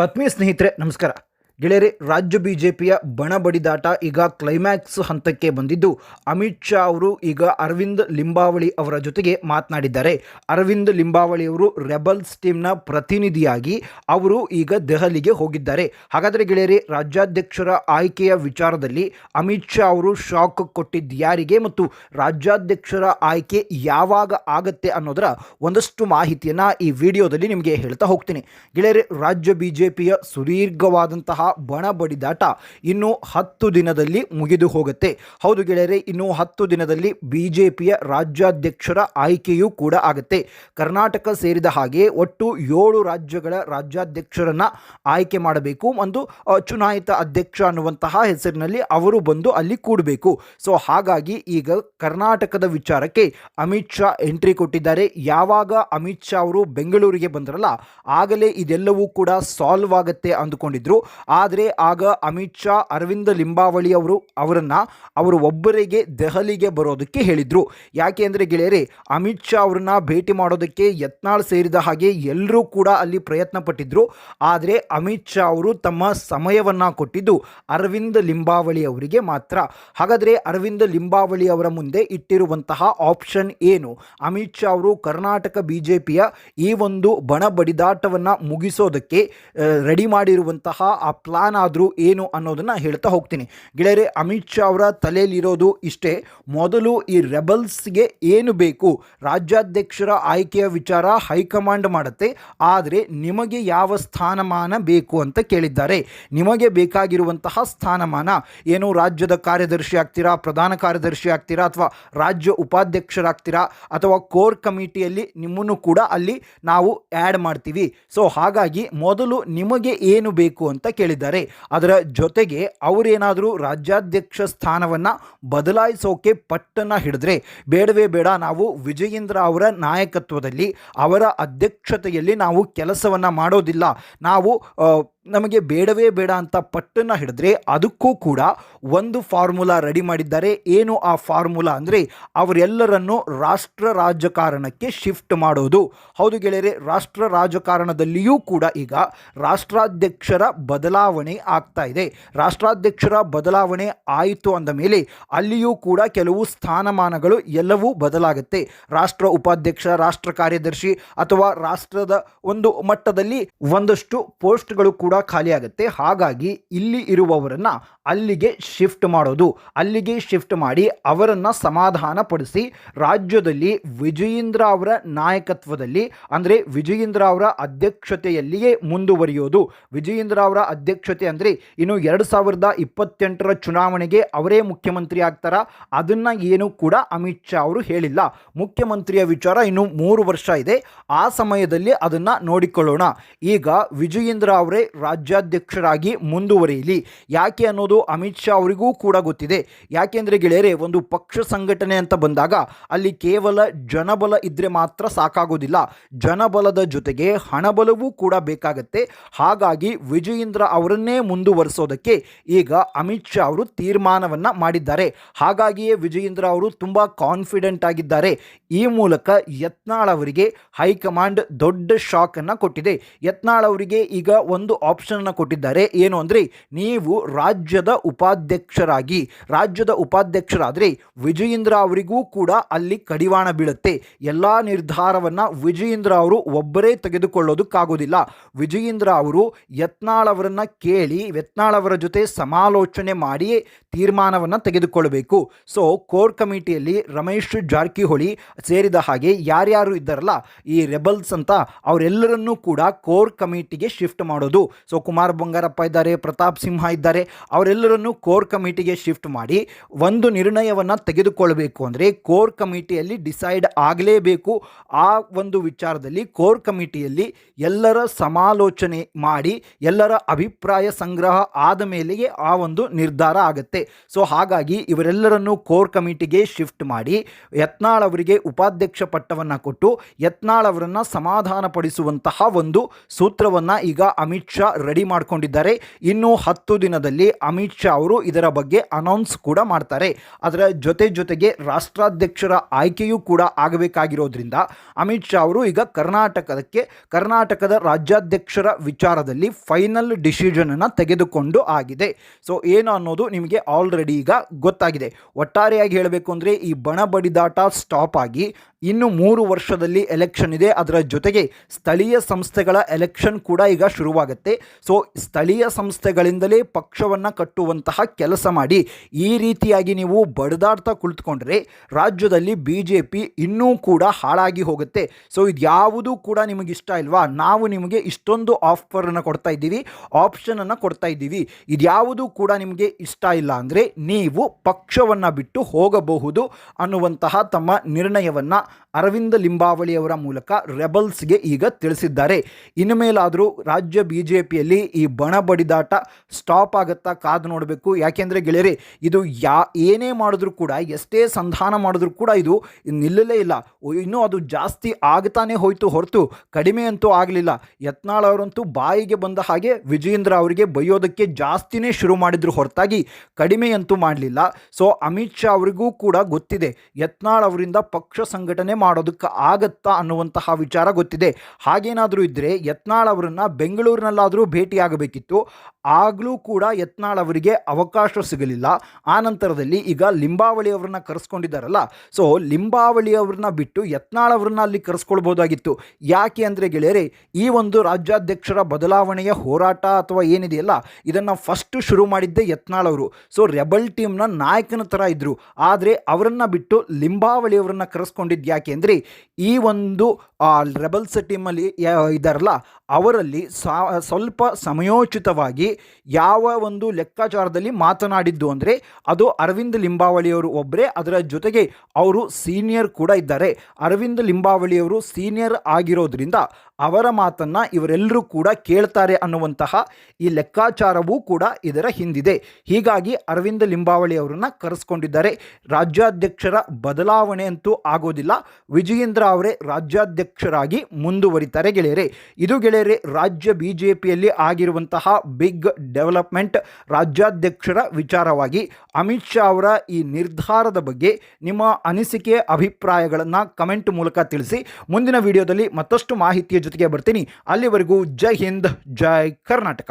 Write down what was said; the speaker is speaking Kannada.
ಆತ್ಮೀಯ ಸ್ನೇಹಿತರೆ ನಮಸ್ಕಾರ. ಗೆಳೆಯರೆ, ರಾಜ್ಯ ಬಿಜೆಪಿಯ ಬಣ ಬಡಿದಾಟ ಈಗ ಕ್ಲೈಮ್ಯಾಕ್ಸ್ ಹಂತಕ್ಕೆ ಬಂದಿದ್ದು. ಅಮಿತ್ ಶಾ ಅವರು ಈಗ ಅರವಿಂದ್ ಲಿಂಬಾವಳಿ ಅವರ ಜೊತೆಗೆ ಮಾತನಾಡಿದ್ದಾರೆ. ಅರವಿಂದ್ ಲಿಂಬಾವಳಿ ಅವರು ರೆಬಲ್ಸ್ ಟೀಮ್ನ ಪ್ರತಿನಿಧಿಯಾಗಿ ಅವರು ಈಗ ದೆಹಲಿಗೆ ಹೋಗಿದ್ದಾರೆ. ಹಾಗಾದರೆ ಗೆಳೆಯರೆ, ರಾಜ್ಯಾಧ್ಯಕ್ಷರ ಆಯ್ಕೆಯ ವಿಚಾರದಲ್ಲಿ ಅಮಿತ್ ಶಾ ಅವರು ಶಾಕ್ ಕೊಟ್ಟಿದ್ದು ಯಾರಿಗೆ ಮತ್ತು ರಾಜ್ಯಾಧ್ಯಕ್ಷರ ಆಯ್ಕೆ ಯಾವಾಗ ಆಗತ್ತೆ ಅನ್ನೋದರ ಒಂದಷ್ಟು ಮಾಹಿತಿಯನ್ನು ಈ ವಿಡಿಯೋದಲ್ಲಿ ನಿಮಗೆ ಹೇಳ್ತಾ ಹೋಗ್ತೀನಿ. ಗೆಳೆಯರೆ, ರಾಜ್ಯ ಬಿಜೆಪಿಯ ಸುದೀರ್ಘವಾದಂತಹ ಬಣ ಬಡಿದಾಟ ಇನ್ನು ಹತ್ತು ದಿನದಲ್ಲಿ ಮುಗಿದು ಹೋಗುತ್ತೆ. ಹೌದು ಗೆಳೆಯರೆ, ಇನ್ನು ಹತ್ತು ದಿನದಲ್ಲಿ ಬಿಜೆಪಿಯ ರಾಜ್ಯಾಧ್ಯಕ್ಷರ ಆಯ್ಕೆಯೂ ಕೂಡ ಆಗುತ್ತೆ. ಕರ್ನಾಟಕ ಸೇರಿದ ಹಾಗೆ ಒಟ್ಟು ಏಳು ರಾಜ್ಯಗಳ ರಾಜ್ಯಾಧ್ಯಕ್ಷರನ್ನ ಆಯ್ಕೆ ಮಾಡಬೇಕು. ಒಂದು ಚುನಾಯಿತ ಅಧ್ಯಕ್ಷ ಅನ್ನುವಂತಹ ಹೆಸರಿನಲ್ಲಿ ಅವರು ಬಂದು ಅಲ್ಲಿ ಕೂಡಬೇಕು. ಸೊ, ಹಾಗಾಗಿ ಈಗ ಕರ್ನಾಟಕದ ವಿಚಾರಕ್ಕೆ ಅಮಿತ್ ಶಾ ಎಂಟ್ರಿ ಕೊಟ್ಟಿದ್ದಾರೆ. ಯಾವಾಗ ಅಮಿತ್ ಶಾ ಅವರು ಬೆಂಗಳೂರಿಗೆ ಬಂದ್ರಲ್ಲ, ಆಗಲೇ ಇದೆಲ್ಲವೂ ಕೂಡ ಸಾಲ್ವ್ ಆಗುತ್ತೆ ಅಂದುಕೊಂಡಿದ್ರು. ಆದರೆ ಆಗ ಅಮಿತ್ ಶಾ, ಅರವಿಂದ ಲಿಂಬಾವಳಿ ಅವರು ಅವರನ್ನು ಅವರು ಒಬ್ಬರಿಗೆ ದೆಹಲಿಗೆ ಬರೋದಕ್ಕೆ ಹೇಳಿದರು. ಯಾಕೆ ಅಂದರೆ ಗೆಳೆಯರೇ, ಅಮಿತ್ ಶಾ ಅವ್ರನ್ನ ಭೇಟಿ ಮಾಡೋದಕ್ಕೆ ಯತ್ನಾಳ್ ಸೇರಿದ ಹಾಗೆ ಎಲ್ಲರೂ ಕೂಡ ಅಲ್ಲಿ ಪ್ರಯತ್ನ ಪಟ್ಟಿದ್ರು. ಆದರೆ ಅಮಿತ್ ಶಾ ಅವರು ತಮ್ಮ ಸಮಯವನ್ನು ಕೊಟ್ಟಿದ್ದು ಅರವಿಂದ ಲಿಂಬಾವಳಿ ಅವರಿಗೆ ಮಾತ್ರ. ಹಾಗಾದರೆ ಅರವಿಂದ ಲಿಂಬಾವಳಿ ಅವರ ಮುಂದೆ ಇಟ್ಟಿರುವಂತಹ ಆಪ್ಷನ್ ಏನು? ಅಮಿತ್ ಶಾ ಅವರು ಕರ್ನಾಟಕ ಬಿಜೆಪಿಯ ಈ ಒಂದು ಬಣ ಬಡಿದಾಟವನ್ನು ಮುಗಿಸೋದಕ್ಕೆ ರೆಡಿ ಮಾಡಿರುವಂತಹ ಆ ಪ್ಲಾನ್ ಆದರೂ ಏನು ಅನ್ನೋದನ್ನು ಹೇಳ್ತಾ ಹೋಗ್ತೀನಿ. ಗೆಳೆಯರೆ, ಅಮಿತ್ ಶಾ ಅವರ ತಲೆಯಲ್ಲಿರೋದು ಇಷ್ಟೇ. ಮೊದಲು ಈ ರೆಬಲ್ಸ್ಗೆ ಏನು ಬೇಕು? ರಾಜ್ಯಾಧ್ಯಕ್ಷರ ಆಯ್ಕೆಯ ವಿಚಾರ ಹೈಕಮಾಂಡ್ ಮಾಡುತ್ತೆ. ಆದರೆ ನಿಮಗೆ ಯಾವ ಸ್ಥಾನಮಾನ ಬೇಕು ಅಂತ ಕೇಳಿದ್ದಾರೆ. ನಿಮಗೆ ಬೇಕಾಗಿರುವಂತಹ ಸ್ಥಾನಮಾನ ಏನು? ರಾಜ್ಯದ ಕಾರ್ಯದರ್ಶಿ ಆಗ್ತೀರಾ? ಪ್ರಧಾನ ಕಾರ್ಯದರ್ಶಿ ಆಗ್ತೀರಾ? ಅಥವಾ ರಾಜ್ಯ ಉಪಾಧ್ಯಕ್ಷರಾಗ್ತೀರಾ? ಅಥವಾ ಕೋರ್ ಕಮಿಟಿಯಲ್ಲಿ ನಿಮ್ಮನ್ನು ಕೂಡ ಅಲ್ಲಿ ನಾವು ಆ್ಯಡ್ ಮಾಡ್ತೀವಿ. ಸೊ ಹಾಗಾಗಿ ಮೊದಲು ನಿಮಗೆ ಏನು ಬೇಕು ಅಂತ ಕೇಳಿದ್ದಾರೆ ಅದರ ಜೊತೆಗೆ ಅವರೇನಾದರೂ ರಾಜ್ಯಾಧ್ಯಕ್ಷ ಸ್ಥಾನವನ್ನು ಬದಲಾಯಿಸೋಕೆ ಪಟ್ಟನ್ನು ಹಿಡಿದ್ರೆ ಬೇಡವೇ ಬೇಡ, ನಾವು ವಿಜಯೇಂದ್ರ ಅವರ ನಾಯಕತ್ವದಲ್ಲಿ, ಅವರ ಅಧ್ಯಕ್ಷತೆಯಲ್ಲಿ ನಾವು ಕೆಲಸವನ್ನು ಮಾಡೋದಿಲ್ಲ. ನಾವು ನಮಗೆ ಬೇಡವೇ ಬೇಡ ಅಂತ ಪಟ್ಟನ್ನು ಹಿಡಿದ್ರೆ ಅದಕ್ಕೂ ಕೂಡ ಒಂದು ಫಾರ್ಮುಲಾ ರೆಡಿ ಮಾಡಿದ್ದಾರೆ. ಏನು ಆ ಫಾರ್ಮುಲಾ ಅಂದರೆ ಅವರೆಲ್ಲರನ್ನು ರಾಷ್ಟ್ರ ರಾಜಕಾರಣಕ್ಕೆ ಶಿಫ್ಟ್ ಮಾಡೋದು. ಹೌದು ಗೆಳೆಯರೆ, ರಾಷ್ಟ್ರ ರಾಜಕಾರಣದಲ್ಲಿಯೂ ಕೂಡ ಈಗ ರಾಷ್ಟ್ರಾಧ್ಯಕ್ಷರ ಬದಲಾವಣೆ ಆಗ್ತಾ ಇದೆ. ರಾಷ್ಟ್ರಾಧ್ಯಕ್ಷರ ಬದಲಾವಣೆ ಆಯಿತು ಅಂದ ಮೇಲೆ ಅಲ್ಲಿಯೂ ಕೂಡ ಕೆಲವು ಸ್ಥಾನಮಾನಗಳು ಎಲ್ಲವೂ ಬದಲಾಗುತ್ತೆ. ರಾಷ್ಟ್ರ ಉಪಾಧ್ಯಕ್ಷ, ರಾಷ್ಟ್ರ ಕಾರ್ಯದರ್ಶಿ ಅಥವಾ ರಾಷ್ಟ್ರದ ಒಂದು ಮಟ್ಟದಲ್ಲಿ ಒಂದಷ್ಟು ಪೋಸ್ಟ್ಗಳು ಕೂಡ ಖಾಲಿಯಾಗುತ್ತೆ ಹಾಗಾಗಿ ಇಲ್ಲಿ ಇರುವವರನ್ನ ಅಲ್ಲಿಗೆ ಶಿಫ್ಟ್ ಮಾಡೋದು. ಅಲ್ಲಿಗೆ ಶಿಫ್ಟ್ ಮಾಡಿ ಅವರನ್ನು ಸಮಾಧಾನ ಪಡಿಸಿ ರಾಜ್ಯದಲ್ಲಿ ವಿಜಯೇಂದ್ರ ಅವರ ನಾಯಕತ್ವದಲ್ಲಿ, ಅಂದರೆ ವಿಜಯೇಂದ್ರ ಅವರ ಅಧ್ಯಕ್ಷತೆಯಲ್ಲಿಯೇ ಮುಂದುವರಿಯೋದು. ವಿಜಯೇಂದ್ರ ಅವರ ಅಧ್ಯಕ್ಷತೆ ಅಂದರೆ ಇನ್ನು ಎರಡು ಸಾವಿರದ ಇಪ್ಪತ್ತೆಂಟರ ಚುನಾವಣೆಗೆ ಅವರೇ ಮುಖ್ಯಮಂತ್ರಿ ಆಗ್ತಾರ? ಅದನ್ನು ಏನು ಕೂಡ ಅಮಿತ್ ಶಾ ಅವರು ಹೇಳಿಲ್ಲ. ಮುಖ್ಯಮಂತ್ರಿಯ ವಿಚಾರ ಇನ್ನು ಮೂರು ವರ್ಷ ಇದೆ. ಆ ಸಮಯದಲ್ಲಿ ಅದನ್ನು ನೋಡಿಕೊಳ್ಳೋಣ. ಈಗ ವಿಜಯೇಂದ್ರ ಅವರೇ ರಾಜ್ಯಾಧ್ಯಕ್ಷರಾಗಿ ಮುಂದುವರಿಯಲಿ. ಯಾಕೆ ಅನ್ನೋದು ಅಮಿತ್ ಶಾ ಅವರಿಗೂ ಕೂಡ ಗೊತ್ತಿದೆ. ಯಾಕೆಂದರೆ ಗೆಳೆಯರೆ, ಒಂದು ಪಕ್ಷ ಸಂಘಟನೆ ಅಂತ ಬಂದಾಗ ಅಲ್ಲಿ ಕೇವಲ ಜನಬಲ ಇದ್ದರೆ ಮಾತ್ರ ಸಾಕಾಗೋದಿಲ್ಲ. ಜನಬಲದ ಜೊತೆಗೆ ಹಣಬಲವೂ ಕೂಡ ಬೇಕಾಗತ್ತೆ. ಹಾಗಾಗಿ ವಿಜಯೇಂದ್ರ ಅವರನ್ನೇ ಮುಂದುವರಿಸೋದಕ್ಕೆ ಈಗ ಅಮಿತ್ ಶಾ ಅವರು ತೀರ್ಮಾನವನ್ನು ಮಾಡಿದ್ದಾರೆ. ಹಾಗಾಗಿಯೇ ವಿಜಯೇಂದ್ರ ಅವರು ತುಂಬ ಕಾನ್ಫಿಡೆಂಟ್ ಆಗಿದ್ದಾರೆ. ಈ ಮೂಲಕ ಯತ್ನಾಳ್ ಅವರಿಗೆ ಹೈಕಮಾಂಡ್ ದೊಡ್ಡ ಶಾಕನ್ನು ಕೊಟ್ಟಿದೆ. ಯತ್ನಾಳ್ ಅವರಿಗೆ ಈಗ ಒಂದು ಆಪ್ಷನ್ನ ಕೊಟ್ಟಿದ್ದಾರೆ. ಏನು ಅಂದರೆ, ನೀವು ರಾಜ್ಯದ ಉಪಾಧ್ಯಕ್ಷರಾಗಿ, ರಾಜ್ಯದ ಉಪಾಧ್ಯಕ್ಷರಾದರೆ ವಿಜಯೇಂದ್ರ ಅವರಿಗೂ ಕೂಡ ಅಲ್ಲಿ ಕಡಿವಾಣ ಬೀಳುತ್ತೆ. ಎಲ್ಲ ನಿರ್ಧಾರವನ್ನು ವಿಜಯೇಂದ್ರ ಅವರು ಒಬ್ಬರೇ ತೆಗೆದುಕೊಳ್ಳೋದಕ್ಕಾಗೋದಿಲ್ಲ. ವಿಜಯೇಂದ್ರ ಅವರು ಯತ್ನಾಳ್ ಅವರನ್ನು ಕೇಳಿ, ಯತ್ನಾಳ್ ಅವರ ಜೊತೆ ಸಮಾಲೋಚನೆ ಮಾಡಿ ತೀರ್ಮಾನವನ್ನು ತೆಗೆದುಕೊಳ್ಳಬೇಕು. ಸೊ ಕೋರ್ ಕಮಿಟಿಯಲ್ಲಿ ರಮೇಶ್ ಜಾರಕಿಹೊಳಿ ಸೇರಿದ ಹಾಗೆ ಯಾರ್ಯಾರು ಇದ್ದಾರಲ್ಲ, ಈ ರೆಬಲ್ಸ್ ಅಂತ, ಅವರೆಲ್ಲರನ್ನೂ ಕೂಡ ಕೋರ್ ಕಮಿಟಿಗೆ ಶಿಫ್ಟ್ ಮಾಡೋದು. ಸೊ ಕುಮಾರ್ ಬಂಗಾರಪ್ಪ ಇದ್ದಾರೆ, ಪ್ರತಾಪ್ ಸಿಂಹ ಇದ್ದಾರೆ, ಅವರೆಲ್ಲರನ್ನು ಕೋರ್ ಕಮಿಟಿಗೆ ಶಿಫ್ಟ್ ಮಾಡಿ ಒಂದು ನಿರ್ಣಯವನ್ನು ತೆಗೆದುಕೊಳ್ಳಬೇಕು ಅಂದರೆ ಕೋರ್ ಕಮಿಟಿಯಲ್ಲಿ ಡಿಸೈಡ್ ಆಗಲೇಬೇಕು. ಆ ಒಂದು ವಿಚಾರದಲ್ಲಿ ಕೋರ್ ಕಮಿಟಿಯಲ್ಲಿ ಎಲ್ಲರ ಸಮಾಲೋಚನೆ ಮಾಡಿ, ಎಲ್ಲರ ಅಭಿಪ್ರಾಯ ಸಂಗ್ರಹ ಆದ ಮೇಲೆಗೆ ಆ ಒಂದು ನಿರ್ಧಾರ ಆಗುತ್ತೆ. ಸೊ ಹಾಗಾಗಿ ಇವರೆಲ್ಲರನ್ನು ಕೋರ್ ಕಮಿಟಿಗೆ ಶಿಫ್ಟ್ ಮಾಡಿ, ಯತ್ನಾಳ್ ಅವರಿಗೆ ಉಪಾಧ್ಯಕ್ಷ ಪಟ್ಟವನ್ನು ಕೊಟ್ಟು, ಯತ್ನಾಳ್ ಅವರನ್ನು ಸಮಾಧಾನಪಡಿಸುವಂತಹ ಒಂದು ಸೂತ್ರವನ್ನು ಈಗ ಅಮಿತ್ ಶಾ ರೆಡಿ ಮಾಡ್ಕೊಂಡಿದ್ದಾರೆ. ಇನ್ನು ಹತ್ತು ದಿನದಲ್ಲಿ ಅಮಿತ್ ಶಾ ಅವರು ಇದರ ಬಗ್ಗೆ ಅನೌನ್ಸ್ ಕೂಡ ಮಾಡ್ತಾರೆ. ಅದರ ಜೊತೆ ಜೊತೆಗೆ ರಾಷ್ಟ್ರಾಧ್ಯಕ್ಷರ ಆಯ್ಕೆಯೂ ಕೂಡ ಆಗಬೇಕಾಗಿರೋದ್ರಿಂದ ಅಮಿತ್ ಶಾ ಅವರು ಈಗ ಕರ್ನಾಟಕಕ್ಕೆ, ಕರ್ನಾಟಕದ ರಾಜ್ಯಾಧ್ಯಕ್ಷರ ವಿಚಾರದಲ್ಲಿ ಫೈನಲ್ ಡಿಸಿಷನ್ ಅನ್ನು ತೆಗೆದುಕೊಂಡು ಆಗಿದೆ. ಸೊ ಏನು ಅನ್ನೋದು ನಿಮಗೆ ಆಲ್ರೆಡಿ ಈಗ ಗೊತ್ತಾಗಿದೆ. ಒಟ್ಟಾರೆಯಾಗಿ ಹೇಳಬೇಕು ಅಂದರೆ ಈ ಬಣ ಬಡಿದಾಟ ಸ್ಟಾಪ್ ಆಗಿ ಇನ್ನು ಮೂರು ವರ್ಷದಲ್ಲಿ ಎಲೆಕ್ಷನ್ ಇದೆ. ಅದರ ಜೊತೆಗೆ ಸ್ಥಳೀಯ ಸಂಸ್ಥೆಗಳ ಎಲೆಕ್ಷನ್ ಕೂಡ ಈಗ ಶುರುವಾಗುತ್ತೆ. ಸೊ ಸ್ಥಳೀಯ ಸಂಸ್ಥೆಗಳಿಂದಲೇ ಪಕ್ಷವನ್ನು ಕಟ್ಟುವಂತಹ ಕೆಲಸ ಮಾಡಿ ಈ ರೀತಿಯಾಗಿ ನೀವು ಬಡದಾಡ್ತಾ ಕುಳಿತುಕೊಂಡ್ರೆ ರಾಜ್ಯದಲ್ಲಿ ಬಿ ಜೆ ಪಿ ಇನ್ನೂ ಕೂಡ ಹಾಳಾಗಿ ಹೋಗುತ್ತೆ. ಸೊ ಇದು ಯಾವುದೂ ಕೂಡ ನಿಮಗೆ ಇಷ್ಟ ಇಲ್ವಾ? ನಾವು ನಿಮಗೆ ಇಷ್ಟೊಂದು ಆಫರನ್ನು ಕೊಡ್ತಾ ಇದ್ದೀವಿ, ಆಪ್ಷನನ್ನು ಕೊಡ್ತಾ ಇದ್ದೀವಿ. ಇದು ಇದ್ಯಾವುದೂ ಕೂಡ ನಿಮಗೆ ಇಷ್ಟ ಇಲ್ಲ ಅಂದರೆ ನೀವು ಪಕ್ಷವನ್ನು ಬಿಟ್ಟು ಹೋಗಬಹುದು ಅನ್ನುವಂತಹ ತಮ್ಮ ನಿರ್ಣಯವನ್ನು ಅರವಿಂದ ಲಿಂಬಾವಳಿಯವರ ಮೂಲಕ ರೆಬಲ್ಸ್ಗೆ ಈಗ ತಿಳಿಸಿದ್ದಾರೆ. ಇನ್ನು ಮೇಲಾದರೂ ರಾಜ್ಯ ಬಿ ಜೆ ಪಿಯಲ್ಲಿ ಈ ಬಣ ಬಡಿದಾಟ ಸ್ಟಾಪ್ ಆಗುತ್ತಾ ಕಾದು ನೋಡಬೇಕು. ಯಾಕೆಂದರೆ ಗೆಳೆಯರೇ, ಇದು ಯಾ, ಏನೇ ಮಾಡಿದ್ರೂ ಕೂಡ, ಎಷ್ಟೇ ಸಂಧಾನ ಮಾಡಿದ್ರೂ ಕೂಡ ಇದು ನಿಲ್ಲಲೇ ಇಲ್ಲ. ಇನ್ನೂ ಅದು ಜಾಸ್ತಿ ಆಗ್ತಾನೆ ಹೋಯಿತು ಹೊರತು, ಕಡಿಮೆ ಅಂತೂ ಆಗಲಿಲ್ಲ. ಯತ್ನಾಳ್ ಅವರಂತೂ ಬಾಯಿಗೆ ಬಂದ ಹಾಗೆ ವಿಜಯೇಂದ್ರ ಅವರಿಗೆ ಬೈಯೋದಕ್ಕೆ ಜಾಸ್ತಿನೇ ಶುರು ಮಾಡಿದ್ರು ಹೊರತಾಗಿ, ಕಡಿಮೆ ಅಂತೂ ಮಾಡಲಿಲ್ಲ. ಸೊ ಅಮಿತ್ ಶಾ ಅವರಿಗೂ ಕೂಡ ಗೊತ್ತಿದೆ, ಯತ್ನಾಳ್ ಅವರಿಂದ ಪಕ್ಷ ಸಂಘಟನೆ ಮಾಡೋದಕ್ಕೆ ಆಗತ್ತಾ ಅನ್ನುವಂತಹ ವಿಚಾರ ಗೊತ್ತಿದೆ. ಹಾಗೇನಾದರೂ ಇದ್ದರೆ ಯತ್ನಾಳ್ ಅವರನ್ನು ಬೆಂಗಳೂರಿನಲ್ಲಾದರೂ ಭೇಟಿಯಾಗಬೇಕಿತ್ತು. ಆಗಲೂ ಕೂಡ ಯತ್ನಾಳ್ ಅವರಿಗೆ ಅವಕಾಶ ಸಿಗಲಿಲ್ಲ. ಆ ನಂತರದಲ್ಲಿ ಈಗ ಲಿಂಬಾವಳಿ ಅವರನ್ನ ಕರೆಸ್ಕೊಂಡಿದ್ದಾರಲ್ಲ. ಸೊ ಲಿಂಬಾವಳಿ ಅವ್ರನ್ನ ಬಿಟ್ಟು ಯತ್ನಾಳ್ ಅವರನ್ನ ಅಲ್ಲಿ ಕರೆಸ್ಕೊಳ್ಬೋದಾಗಿತ್ತು. ಯಾಕೆ ಅಂದರೆ ಗೆಳೆಯರೆ, ಈ ಒಂದು ರಾಜ್ಯಾಧ್ಯಕ್ಷರ ಬದಲಾವಣೆಯ ಹೋರಾಟ ಅಥವಾ ಏನಿದೆಯಲ್ಲ, ಇದನ್ನು ಫಸ್ಟ್ ಶುರು ಮಾಡಿದ್ದೇ ಯತ್ನಾಳ್ ಅವರು. ಸೊ ರೆಬಲ್ ಟೀಮ್ನ ನಾಯಕನ ಥರ ಇದ್ದರು ಆದರೆ ಅವರನ್ನು ಬಿಟ್ಟು ಲಿಂಬಾವಳಿ ಅವರನ್ನು ಕರೆಸ್ಕೊಂಡಿದ್ದು ಯಾಕೆ ಅಂದರೆ, ಈ ಒಂದು ರೆಬಲ್ಸ್ ಟೀಮಲ್ಲಿ ಇದ್ದಾರಲ್ಲ ಅವರಲ್ಲಿ ಸ್ವಲ್ಪ ಸಮಯೋಚಿತವಾಗಿ ಯಾವ ಒಂದು ಲೆಕ್ಕಾಚಾರದಲ್ಲಿ ಮಾತನಾಡಿದ್ದು ಅಂದರೆ ಅದು ಅರವಿಂದ್ ಲಿಂಬಾವಳಿಯವರು ಒಬ್ಬರೇ ಅದರ ಜೊತೆಗೆ ಅವರು ಸೀನಿಯರ್ ಕೂಡ ಇದ್ದಾರೆ. ಅರವಿಂದ್ ಲಿಂಬಾವಳಿಯವರು ಸೀನಿಯರ್ ಆಗಿರೋದ್ರಿಂದ ಅವರ ಮಾತನ್ನು ಇವರೆಲ್ಲರೂ ಕೂಡ ಕೇಳ್ತಾರೆ ಅನ್ನುವಂತಹ ಈ ಲೆಕ್ಕಾಚಾರವೂ ಕೂಡ ಇದರ ಹಿಂದಿದೆ. ಹೀಗಾಗಿ ಅರವಿಂದ್ ಲಿಂಬಾವಳಿ ಅವರನ್ನು ಕರೆಸ್ಕೊಂಡಿದ್ದಾರೆ. ರಾಜ್ಯಾಧ್ಯಕ್ಷರ ಬದಲಾವಣೆ ಅಂತೂ ಆಗೋದಿಲ್ಲ. ವಿಜಯೇಂದ್ರ ಅವರೇ ರಾಜ್ಯಾಧ್ಯಕ್ಷರಾಗಿ ಮುಂದುವರಿತಾರೆ ಗೆಳೆಯರೆ. ಇದು ಗೆಳೆಯರೆ, ರಾಜ್ಯ ಬಿಜೆಪಿಯಲ್ಲಿ ಆಗಿರುವಂತಹ ಬಿಗ್ ಡೆವಲಪ್ಮೆಂಟ್ ರಾಜ್ಯಾಧ್ಯಕ್ಷರ ವಿಚಾರವಾಗಿ ಅಮಿತ್ ಶಾ ಅವರ ಈ ನಿರ್ಧಾರದ ಬಗ್ಗೆ ನಿಮ್ಮ ಅನಿಸಿಕೆ, ಅಭಿಪ್ರಾಯಗಳನ್ನು ಕಮೆಂಟ್ ಮೂಲಕ ತಿಳಿಸಿ. ಮುಂದಿನ ವಿಡಿಯೋದಲ್ಲಿ ಮತ್ತಷ್ಟು ಮಾಹಿತಿಯ ಜೊತೆಗೆ ಬರ್ತೀನಿ. ಅಲ್ಲಿವರೆಗೂ ಜೈ ಹಿಂದ್, ಜೈ ಕರ್ನಾಟಕ.